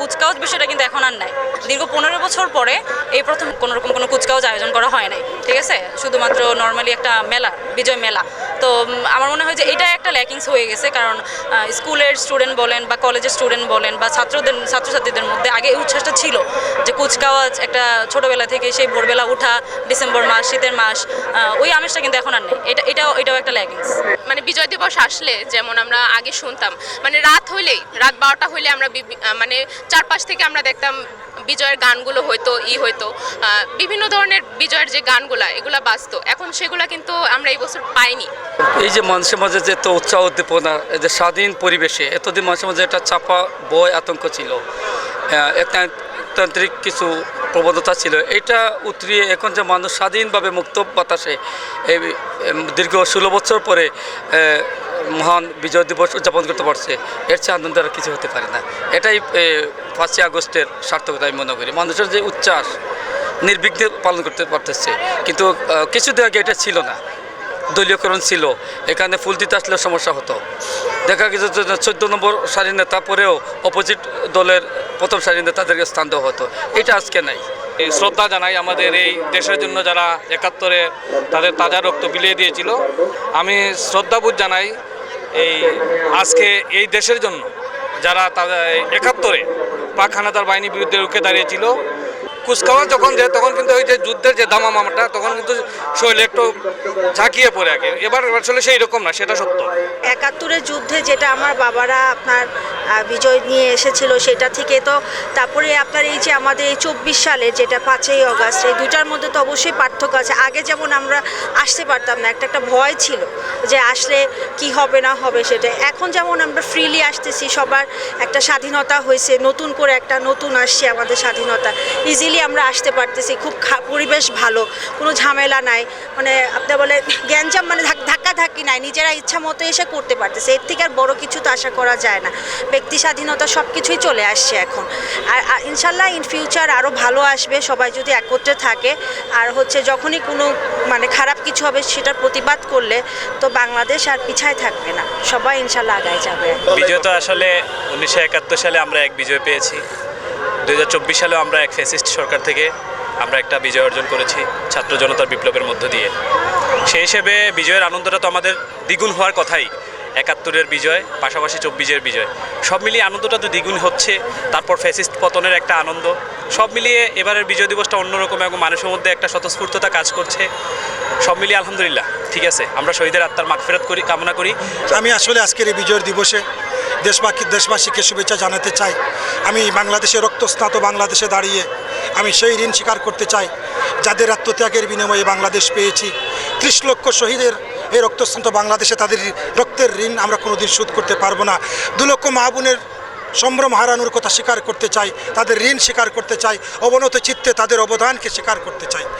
কুচকাওয়াজ বিষয়টা কিন্তু এখন আর নাই। দীর্ঘ পনেরো বছর পরে এই প্রথম কোনোরকম কোনো কুচকাওয়াজ আয়োজন করা হয় নাই, ঠিক আছে? শুধুমাত্র নর্মালি একটা মেলা, বিজয় মেলা। তো আমার মনে হয় যে এটা একটা ল্যাকিংস হয়ে গেছে। কারণ স্কুলের স্টুডেন্ট বলেন বা কলেজের স্টুডেন্ট বলেন বা ছাত্রদের, ছাত্রছাত্রীদের মধ্যে আগে এই উচ্ছ্বাসটা ছিল যে কুচকাওয়াজ একটা ছোটোবেলা থেকে সেই ভোরবেলা উঠা, ডিসেম্বর মাস, শীতের মাস ওই আমেজটা কিন্তু এখন আর নেই। এটা, এটাও এটাও একটা ল্যাকিংস মানে বিজয় দিবস আসলে যেমন আমরা আগে শুনতাম মানে রাত হইলেই, রাত বারোটা হইলে আমরা মানে চারপাশ থেকে আমরা দেখতাম বিজয়ের গানগুলো হয়তো ই হয়তো বিভিন্ন ধরনের বিজয়ের যে গানগুলা, এগুলা বাজতো। এখন সেগুলা কিন্তু আমরা এই বছর পাইনি। এই যে মানুষের মাঝে যে এত উৎসাহ উদ্দীপনা এই যে স্বাধীন পরিবেশে এতদিন মানুষের মাঝে একটা চাপা বয় আতঙ্ক ছিল আহ, তান্ত্রিক কিছু প্রবণতা ছিল এটা উতরিয়ে এখন যে মানুষ স্বাধীনভাবে মুক্ত বাতাসে এই দীর্ঘ ষোলো বছর পরে মহান বিজয় দিবস উদযাপন করতে পারছে এর চেয়ে আনন্দ আর কিছু হতে পারে না। এটাই পাঁচই আগস্টের সার্থকতা আমি মনে করি। মানুষের যে উচ্ছ্বাস নির্বিঘ্নে পালন করতে পারতেছে কিন্তু কিছুদিন আগে এটা ছিল না। দলীয়করণ ছিল। এখানে ফুল দিতে আসলে সমস্যা হতো। দেখা গেছে চোদ্দ নম্বর সারি নেতা পরেও অপোজিট দলের প্রথম সারি নেতাদেরকে স্থান দেওয়া হতো। এটা আজকে নাই। এই শ্রদ্ধা জানাই আমাদের এই দেশের জন্য যারা একাত্তরে তাদের তাজা রক্ত বিলিয়ে দিয়েছিল। আমি শ্রদ্ধাবোধ জানাই এই আজকে এই দেশের জন্য যারা তাদের একাত্তরে পাক হানাদার বাহিনীর বিরুদ্ধে রুখে দাঁড়িয়েছিল। কুচকাওয়াজ যখন যায় তখন যুদ্ধের যে দামামাটা তখন কিন্তু শৈলে একটু ঝাঁকিয়ে পড়ে আগে এবার আসলে সেই রকম না, সেটা সত্য। একাত্তরের যুদ্ধে যেটা আমার বাবারা আপনার বিজয় নিয়ে এসেছিল, সেটা থেকে তো তারপরে আপনার এই যে আমাদের এই চব্বিশ সালে যেটা পাঁচই অগাস্ট, এই দুটার মধ্যে তো অবশ্যই পার্থক্য আছে। আগে যেমন আমরা আসতে পারতাম না, একটা একটা ভয় ছিল যে আসলে কি হবে না হবে সেটা। এখন যেমন আমরা ফ্রিলি আসতেছি, সবার একটা স্বাধীনতা হয়েছে, নতুন করে একটা নতুন আসছে আমাদের স্বাধীনতা। ইজিলি আমরা আসতে পারতেছি, খুব পরিবেশ ভালো, কোনো ঝামেলা নাই। মানে আপনার বলে গ্যাঞ্জাম মানে ধাক্কা ধাক্কি নাই, নিজেরা ইচ্ছা মতো এসে করতে পারতেছে। এর থেকে আর বড় কিছু তো আশা করা যায় না। ব্যক্তি স্বাধীনতা সব কিছুই চলে আসছে এখন। আর ইনশাল্লাহ ইন ফিউচার আরও ভালো আসবে, সবাই যদি একত্রে থাকে। আর হচ্ছে যখনই কোনো মানে খারাপ কিছু হবে সেটার প্রতিবাদ করলে তো বাংলাদেশ আর পিছায় থাকবে না। সবাই ইনশাল্লাহ আগায় যাবে। বিজয় তো আসলে উনিশশো একাত্তর সালে আমরা এক বিজয় পেয়েছি। দু হাজার চব্বিশ সালেও আমরা এক ফ্যাসিস্ট সরকার থেকে আমরা একটা বিজয় অর্জন করেছি ছাত্র জনতার বিপ্লবের মধ্য দিয়ে। সেই হিসেবে বিজয়ের আনন্দটা তো আমাদের দ্বিগুণ হওয়ার কথাই। একাত্তরের বিজয়, পাশাপাশি চব্বিশের বিজয়। সব মিলিয়ে আনন্দটা তো দ্বিগুণ হচ্ছে, তারপর ফ্যাসিস্ট পতনের একটা আনন্দ। সব মিলিয়ে এবারের বিজয় দিবসটা অন্যরকম এবং মানুষের মধ্যে একটা স্বতঃস্ফূর্ততা কাজ করছে। সব মিলিয়ে আলহামদুলিল্লাহ, ঠিক আছে। আমরা শহীদের আত্মার মাগফেরত করি, কামনা করি। আমি আসলে আজকের এই বিজয়ের দিবসে দেশবাসী দেশবাসীকে শুভেচ্ছা জানাতে চাই। আমি বাংলাদেশে রক্তস্নাত বাংলাদেশে দাঁড়িয়ে আমি সেই ঋণ স্বীকার করতে চাই, যাদের আত্মত্যাগের বিনিময়ে বাংলাদেশ পেয়েছি। ত্রিশ লক্ষ শহীদের এই রক্তস্নাত বাংলাদেশে তাদের রক্তের ঋণ আমরা কোনোদিন শোধ করতে পারব না। দু লক্ষ মা বোনের সম্ভ্রম হারানোর কথা স্বীকার করতে চাই, তাদের ঋণ স্বীকার করতে চাই, অবনত চিত্তে তাদের অবদানকে স্বীকার করতে চাই।